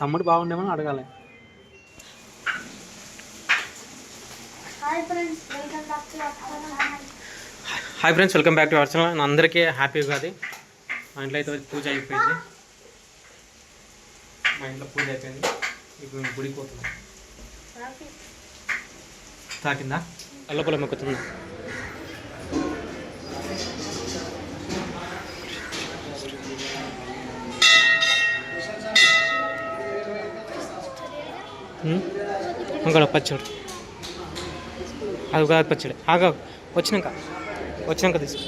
తమ్ముడు బాగుండేమని అడగాలి. Hi friends welcome back to hi friends welcome back to our channel అందరికీ హ్యాపీ ఉగాది. మా ఇంట్లో అయితే పూజ అయిపోయింది. మా ఇంట్లో పూజ అయిపోయింది. ఇప్పుడు మేము గుడికి పోతున్నాం. తాకిందా? అల్లపొల మొక్కుతుంది ఇంకా పచ్చడి. అది ఉగాది పచ్చడి. ఆగా. వచ్చినాక వచ్చినాక తీసుకో.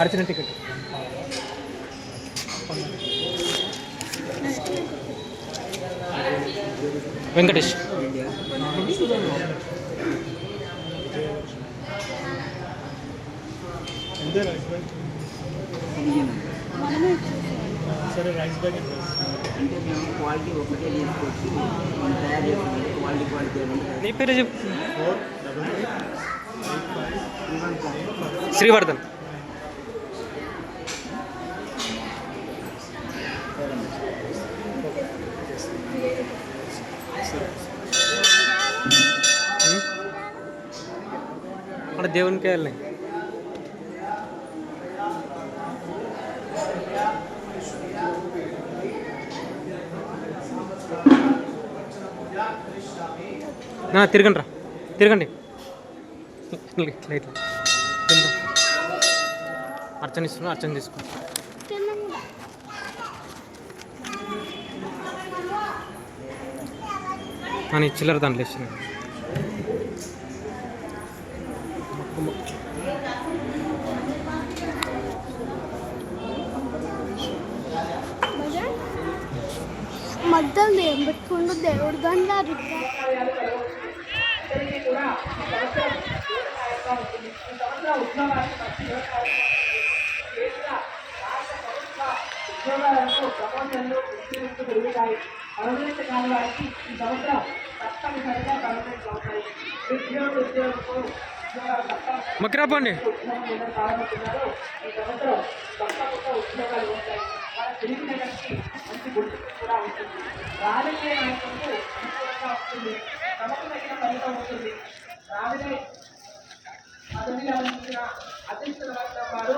అడిచిన టికెట్ వెంకటేష్ సరే రైస్ బ్యాగ్ ఎంత అంటే మేము క్వాలిటీ ఒకటే తీసుకొచ్చి మనం తయారు చేసుకుంటే క్వాలిటీ క్వాలిటీ నీ పేరు చెప్పు. శ్రీవర్ధన్. అక్కడ దేవునికి వెళ్ళినాయి తిరగండి రా. తిరగండి. అర్చన ఇస్తున్నా అర్చన తీసుకో. కానీ చిల్లర దాంట్లో ఇస్తున్నా మద్దలు దేవుడు దేవుడు దాని ఇచ్చిన మధ్యలో ఉద్యోగాలకు ప్రమోషన్లు గుర్తింపు పెరుగుతాయి పర్మనెంట్ కాని వారికి ఈ సంవత్సరం తప్పనిసరిగా పర్మనెంట్ అవుతాయి ఉద్యోగ ఉద్యోగులకు ఉద్యోగాలు ప్రారంభిస్తున్నారు ఈ సంవత్సరం ఉద్యోగాలు ఉంటాయి మన తెలుగు నగరికి మంచి గుర్తింపు కూడా ఉంటుంది. రాజకీయ నాయకులకు అనుకూలంగా ఉంటుంది. తగిన ఫలితం ఉంటుంది. అధ్యక్షుల వారు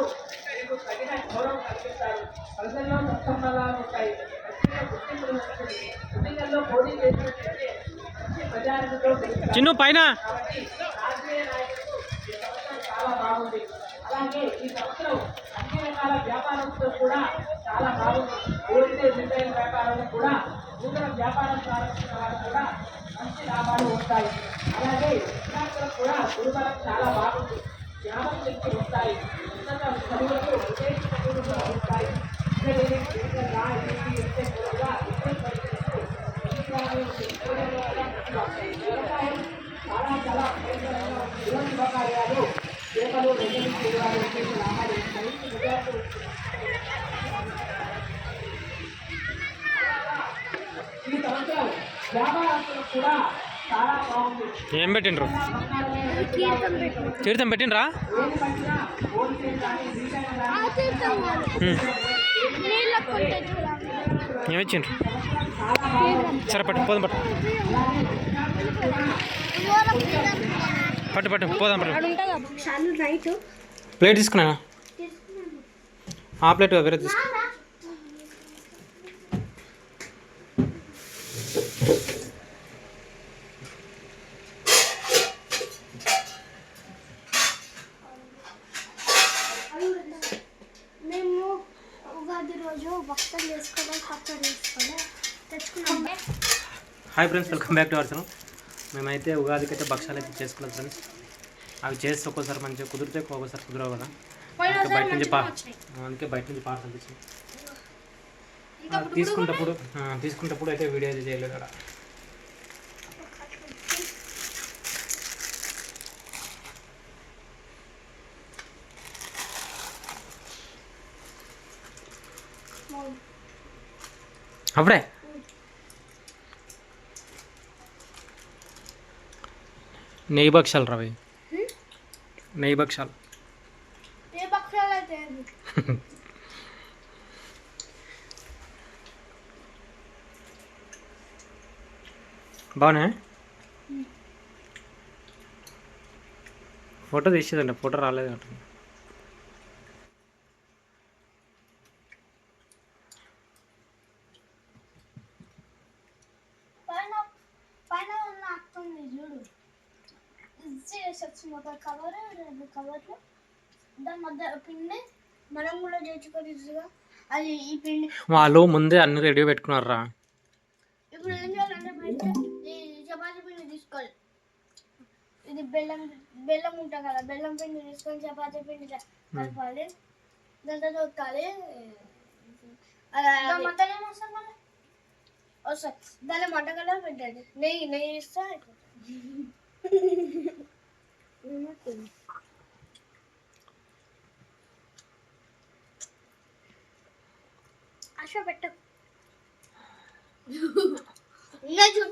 మీకు తగిన గౌరవం కల్పిస్తారు. ప్రజల్లో సత్సంబంధాలు ఉంటాయి. ప్రత్యేక గుర్తింపులు ఉంటుంది. ఎన్నికల్లో పోటీ చేసినట్లయితే మంచి ప్రజానిధితో గెలుస్తారు చిన్ను పైన. కాబట్టి రాజకీయ నాయకులకు ఈ సంవత్సరం చాలా బాగుంది. అలాగే ఈ సంవత్సరం అన్ని రకాల వ్యాపారంతో కూడా చాలా బాగుంది. హోల్సేల్ రిటైల్ వ్యాపారం కూడా నూతన వ్యాపారం ప్రారంభించిన వారు కూడా మంచి లాభాలు ఉంటాయి. అలాగే విద్యార్థులకు కూడా గురుబలం చాలా బాగుంది. జ్ఞాపక శక్తి వస్తాయి ఉన్నత చదువులకు విదేశీ చదువులు వస్తాయి ఇంజనీరింగ్ మెడికల్ లా కూడా ఇతర పరీక్షలకు వ్యవసాయం చాలా చాలా ప్రయోజనంగా ఉంది. శుభకార్యాలు చేపలు రెజలు చేయడాలు విశేష లాభాలు ఉంటాయి విద్యార్థులు ఈ సంవత్సరం వ్యాపారస్తులకు కూడా చాలా బాగుంది ఏం పెట్టిండ్రు? తీర్థం పెట్టిండ్రా? ఏమిచ్చిండ్రు సరే పట్టు పోదాం పట్టు. పట్టు పట్టు పోదాం ప్లేట్ తీసుకున్నా ఆ ప్లేట్ వేరే తీసుకు. మేము ఉగాది రోజు చేసుకోవాలి తెచ్చుకున్నాం. Hi friends welcome back to our channel మేమైతే ఉగాదికి అయితే భక్షాలు అయితే చేసుకున్నాం ఫ్రెండ్స్. అవి చేస్తే ఒక్కోసారి మంచిగా కుదిరితే ఒక్కొక్కసారి కుదరవు కదా. అందుకే బయట నుంచి పా అందుకే బయట నుంచి పాట తెచ్చింది తీసుకుంటప్పుడు తీసుకుంటప్పుడు అయితే వీడియో అయితే చేయలేదు కదా. అప్పుడే నెయ్యి భక్షాలు రవి. నెయ్యి భక్షాలు? బాగున్నా? ఫోటో తీసేదండి ఫోటో రాలేదు అంట పైన పైన ఉన్న అక్కుంది చూడు ఇది చేసి ఒక కవర్ రెండు కవర్లు దాని మధ్య పిండి మనం కూడా చేర్చుకొని అది ఈ పిండి. వాళ్ళు ముందే అన్ని రెడీ పెట్టుకున్నారా ఇప్పుడు ఏం చేయాలంటే బయట ఈ చపాతీ పిండి తీసుకోవాలి. ఇది బెల్లం బెల్లం ఉంటుంది కదా బెల్లం పిండి తీసుకొని చపాతీ పిండి కలపాలి. దాంట్లో తొక్కాలి. మంటనే వస్తాం మళ్ళీ? వస్తాయి. దాన్ని మంట కలర్ పెట్టండి నెయ్యి నెయ్యి ఇస్తే ఆశ పెట్ట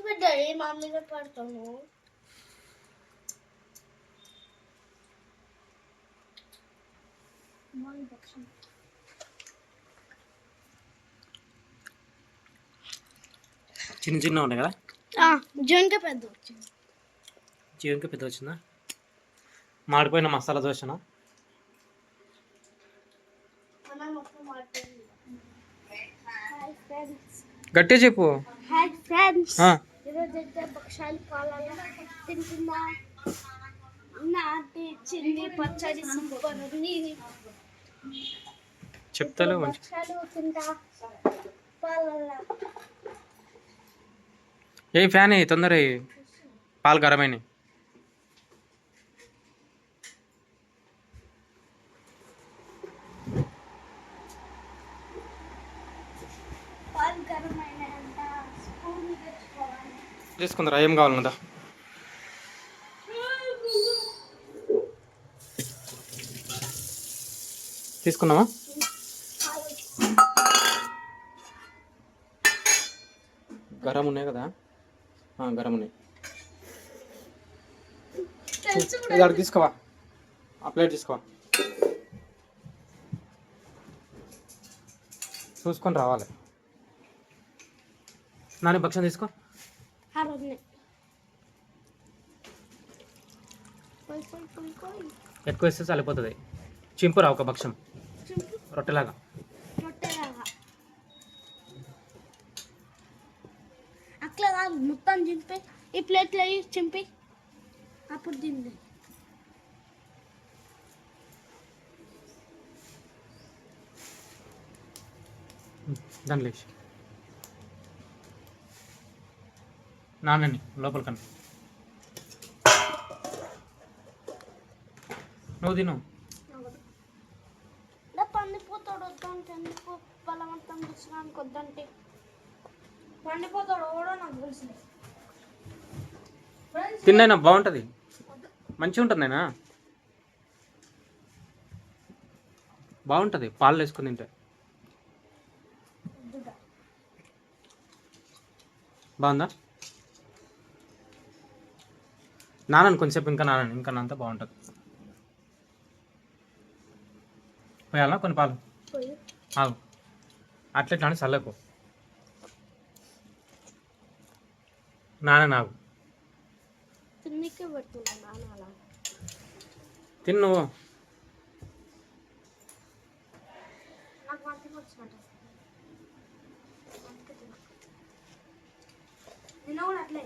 ఇంకా మా మీద పడతాను చిన్న చిన్న ఉన్నాయి కదా? జంక పెద్ద వచ్చింది. జీవన్కి పెద్ద వచ్చిందా? మాడిపోయిన మసాలా దోశనా అన్న మొత్తం మాట్లాడింది హాయ్ ఫ్రెండ్స్ గట్టిగా చెప్పు. హాయ్ ఫ్రెండ్స్ ఆ, ఈరోజు అయితే పక్షాలు కాలాల తింటున్నా. నాటి చిన్ని పచ్చడి సూపర్ ఉంది. చెప్తాలే మంచి. ఏ ఫ్యాన్ తొందర. పాలు గరమైన తీసుకుందరా ఏం కావాలన్నదా తీసుకున్నావా గరం ఉన్నాయి కదా? గరం ఉన్నాయి. ఇది అక్కడ తీసుకోవా? ఆ ప్లేట్ తీసుకోవా? చూసుకొని రావాలి. నాని భక్షణ తీసుకో. పోయి పోయి ఎక్కువ వేస్తే చలిపోతుంది చింపురా ఒక చింపు? రొట్టెలాగా. అట్లా కాదు మొత్తం చింపి. ఈ ప్లేట్లో చింపి. అప్పుడు తింది. దాంట్లో వేసి నాన్నని లోపల కన్నా నువ్వు తిను. పండిపోతాడు వద్దంటే ఎందుకు బలవంతం దర్శనానికి వద్దంటే పండిపోతాడు కూడా నాకు తెలుసు. తిన్నైనా బాగుంటుంది. మంచిగా ఉంటుంది అయినా బాగుంటుంది. పాలు వేసుకుని తింటే. బాగుందా? నానని కొంచెంసేపు ఇంకా నానని ఇంకా అంతా బాగుంటుంది. పోయాలా కొన్ని పాలు? ఆగు. అట్లా చల్లకు. నాన్న నాకు తిన్నికే పెడుతున్నా నాన్న అలా? తిను నువ్వు నాకు వంటకి వచ్చినట్టు నిన్న కూడా అట్లే.